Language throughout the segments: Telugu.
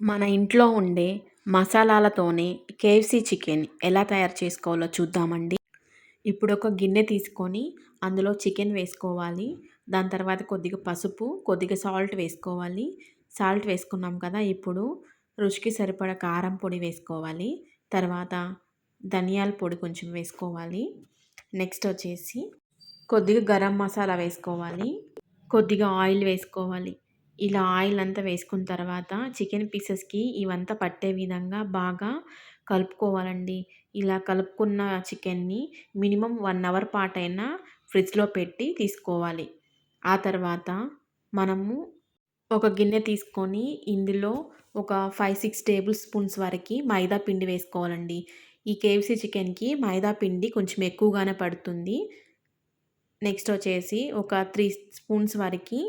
మన ఇంట్లో ఉండే మసాలాలతోనే కేఎఫ్సీ చికెన్ ఎలా తయారు చేసుకోవాలో చూద్దామండి. ఇప్పుడు ఒక గిన్నె తీసుకొని అందులో చికెన్ వేసుకోవాలి. దాని తర్వాత కొద్దిగా పసుపు కొద్దిగా సాల్ట్ వేసుకోవాలి. సాల్ట్ వేసుకున్నాం కదా ఇప్పుడు రుచికి సరిపడ కారం పొడి వేసుకోవాలి. తర్వాత ధనియాల పొడి కొంచెం వేసుకోవాలి. నెక్స్ట్ వచ్చేసి కొద్దిగా గరం మసాలా వేసుకోవాలి. కొద్దిగా ఆయిల్ వేసుకోవాలి. ఇలా ఆయిల్ అంతా వేసుకున్న తర్వాత చికెన్ పీసెస్కి ఇవంతా పట్టే విధంగా బాగా కలుపుకోవాలండి. ఇలా కలుపుకున్న చికెన్ని మినిమం వన్ అవర్ పాటైనా ఫ్రిడ్జ్లో పెట్టి తీసుకోవాలి. ఆ తర్వాత మనము ఒక గిన్నె తీసుకొని ఇందులో ఒక ఫైవ్ సిక్స్ టేబుల్ స్పూన్స్ వరకు మైదా పిండి వేసుకోవాలండి. ఈ కేఎఫ్సీ చికెన్కి మైదా పిండి కొంచెం ఎక్కువగానే పడుతుంది. నెక్స్ట్ వచ్చేసి ఒక త్రీ స్పూన్స్ వరకు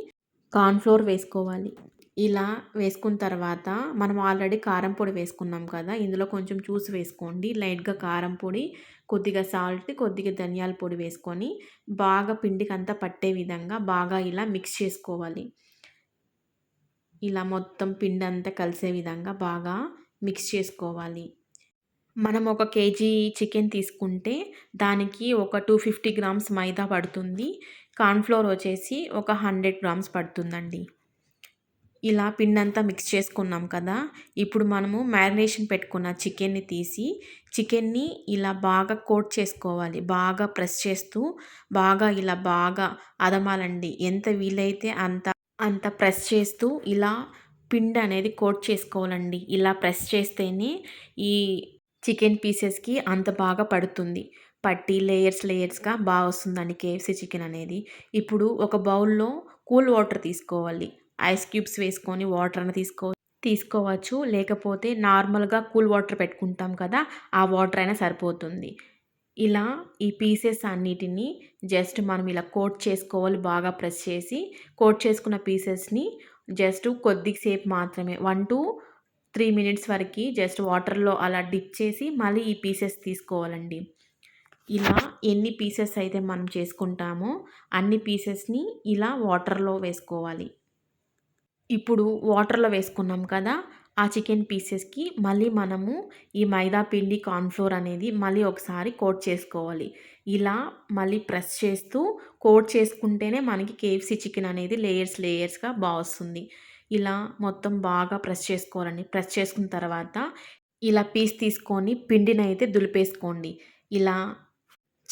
కార్న్ఫ్లోర్ వేసుకోవాలి. ఇలా వేసుకున్న తర్వాత మనం ఆల్రెడీ కారం పొడి వేసుకున్నాం కదా ఇందులో కొంచెం చూసి వేసుకోండి. లైట్గా కారం పొడి కొద్దిగా సాల్ట్ కొద్దిగా ధనియాల పొడి వేసుకొని బాగా పిండికి అంతా పట్టే విధంగా బాగా ఇలా మిక్స్ చేసుకోవాలి. ఇలా మొత్తం పిండి అంతా కలిసే విధంగా బాగా మిక్స్ చేసుకోవాలి. మనం ఒక కేజీ చికెన్ తీసుకుంటే దానికి ఒక టూ ఫిఫ్టీ గ్రామ్స్ మైదా పడుతుంది. కార్న్ఫ్లోర్ వచ్చేసి ఒక హండ్రెడ్ గ్రామ్స్ పడుతుందండి. ఇలా పిండి అంతా మిక్స్ చేసుకున్నాం కదా ఇప్పుడు మనము మ్యారినేషన్ పెట్టుకున్న చికెన్ని తీసి చికెన్ని ఇలా బాగా కోట్ చేసుకోవాలి. బాగా ప్రెస్ చేస్తూ బాగా ఇలా బాగా అదమాలండి. ఎంత వీలైతే అంత అంత ప్రెస్ చేస్తూ ఇలా పిండి అనేది కోట్ చేసుకోవాలండి. ఇలా ప్రెస్ చేస్తేనే ఈ చికెన్ పీసెస్కి అంత బాగా పడుతుంది. పట్టి లేయర్స్ లేయర్స్గా బాగా వస్తుందండి కేఎఫ్సీ చికెన్ అనేది. ఇప్పుడు ఒక బౌల్లో కూల్ వాటర్ తీసుకోవాలి. ఐస్ క్యూబ్స్ వేసుకొని వాటర్ అని తీసుకో తీసుకోవచ్చు. లేకపోతే నార్మల్గా కూల్ వాటర్ పెట్టుకుంటాం కదా ఆ వాటర్ అయినా సరిపోతుంది. ఇలా ఈ పీసెస్ అన్నిటిని జస్ట్ మనం ఇలా కోట్ చేసుకోవాలి బాగా ప్రెస్ చేసి. కోట్ చేసుకున్న పీసెస్ని జస్ట్ కొద్దిసేపు మాత్రమే వన్ టు త్రీ మినిట్స్ వరకు జస్ట్ వాటర్లో అలా డిప్ చేసి మళ్ళీ ఈ పీసెస్ తీసుకోవాలండి. ఇలా ఎన్ని పీసెస్ అయితే మనం చేసుకుంటామో అన్ని పీసెస్ని ఇలా వాటర్లో వేసుకోవాలి. ఇప్పుడు వాటర్లో వేసుకున్నాం కదా ఆ చికెన్ పీసెస్కి మళ్ళీ మనము ఈ మైదా పిండి కార్న్ఫ్లోర్ అనేది మళ్ళీ ఒకసారి కోట్ చేసుకోవాలి. ఇలా మళ్ళీ ప్రెస్ చేస్తూ కోట్ చేసుకుంటేనే మనకి కేఎఫ్సీ చికెన్ అనేది లేయర్స్ లేయర్స్గా బాగా వస్తుంది. ఇలా మొత్తం బాగా ప్రెస్ చేసుకోవాలండి. ప్రెస్ చేసుకున్న తర్వాత ఇలా పీస్ తీసుకొని పిండిని అయితే దులిపేసుకోండి. ఇలా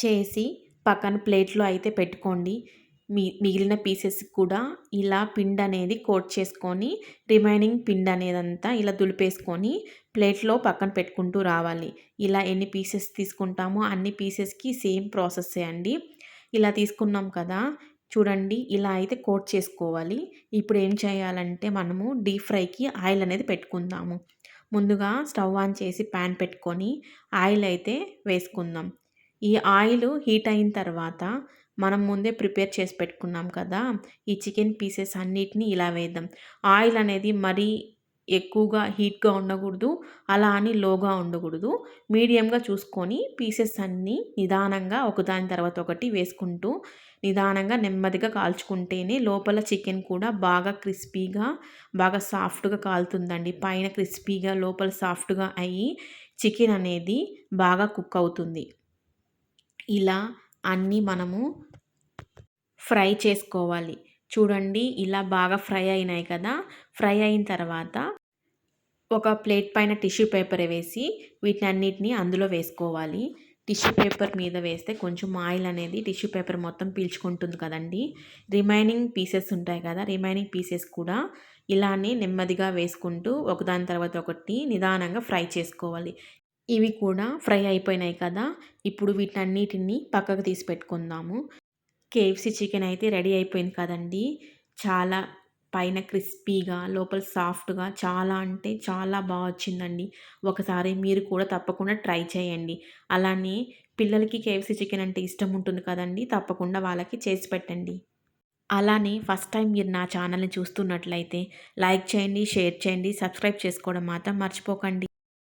చేసి పక్కన ప్లేట్లో అయితే పెట్టుకోండి. మీ మిగిలిన పీసెస్ కూడా ఇలా పిండి అనేది కోట్ చేసుకొని రిమైనింగ్ పిండి అనేదంతా ఇలా దులిపేసుకొని ప్లేట్లో పక్కన పెట్టుకుంటూ రావాలి. ఇలా ఎన్ని పీసెస్ తీసుకుంటామో అన్ని పీసెస్కి సేమ్ ప్రాసెస్ అండి. ఇలా తీసుకున్నాం కదా చూడండి ఇలా అయితే కోట్ చేసుకోవాలి. ఇప్పుడు ఏం చేయాలంటే మనము డీప్ ఫ్రైకి ఆయిల్ అనేది పెట్టుకుందాము. ముందుగా స్టవ్ ఆన్ చేసి ప్యాన్ పెట్టుకొని ఆయిల్ అయితే వేసుకుందాం. ఈ ఆయిల్ హీట్ అయిన తర్వాత మనం ముందే ప్రిపేర్ చేసి పెట్టుకున్నాం కదా ఈ చికెన్ పీసెస్ అన్నిటిని ఇలా వేద్దాం. ఆయిల్ అనేది మరీ ఎక్కువగా హీట్గా ఉండకూడదు అలా అని లోగా ఉండకూడదు. మీడియంగా చూసుకొని పీసెస్ అన్నీ నిదానంగా ఒకదాని తర్వాత ఒకటి వేసుకుంటూ నిదానంగా నెమ్మదిగా కాల్చుకుంటేనే లోపల చికెన్ కూడా బాగా క్రిస్పీగా బాగా సాఫ్ట్గా కాలుతుందండి. పైన క్రిస్పీగా లోపల సాఫ్ట్గా అయ్యి చికెన్ అనేది బాగా కుక్ అవుతుంది. ఇలా అన్నీ మనము ఫ్రై చేసుకోవాలి. చూడండి ఇలా బాగా ఫ్రై అయినాయి కదా. ఫ్రై అయిన తర్వాత ఒక ప్లేట్ పైన టిష్యూ పేపర్ వేసి వీటిని అన్నిటిని అందులో వేసుకోవాలి. టిష్యూ పేపర్ మీద వేస్తే కొంచెం ఆయిల్ అనేది టిష్యూ పేపర్ మొత్తం పీల్చుకుంటుంది కదండి. రిమైనింగ్ పీసెస్ ఉంటాయి కదా రిమైనింగ్ పీసెస్ కూడా ఇలానే నెమ్మదిగా వేసుకుంటూ ఒకదాని తర్వాత ఒకటి నిదానంగా ఫ్రై చేసుకోవాలి. ఇవి కూడా ఫ్రై అయిపోయినాయి కదా ఇప్పుడు వీటన్నిటిని పక్కకు తీసి పెట్టుకుందాము. కేఎఫ్సీ చికెన్ అయితే రెడీ అయిపోయింది కదండి. చాలా పైన క్రిస్పీగా లోపల సాఫ్ట్గా చాలా అంటే చాలా బాగా వచ్చిందండి. ఒకసారి మీరు కూడా తప్పకుండా ట్రై చేయండి. అలానే పిల్లలకి కేఎఫ్సీ చికెన్ అంటే ఇష్టం ఉంటుంది కదండి తప్పకుండా వాళ్ళకి చేసి పెట్టండి. అలానే ఫస్ట్ టైం మీరు నా ఛానల్ని చూస్తున్నట్లయితే లైక్ చేయండి షేర్ చేయండి సబ్స్క్రైబ్ చేసుకోవడం మాత్రం మర్చిపోకండి.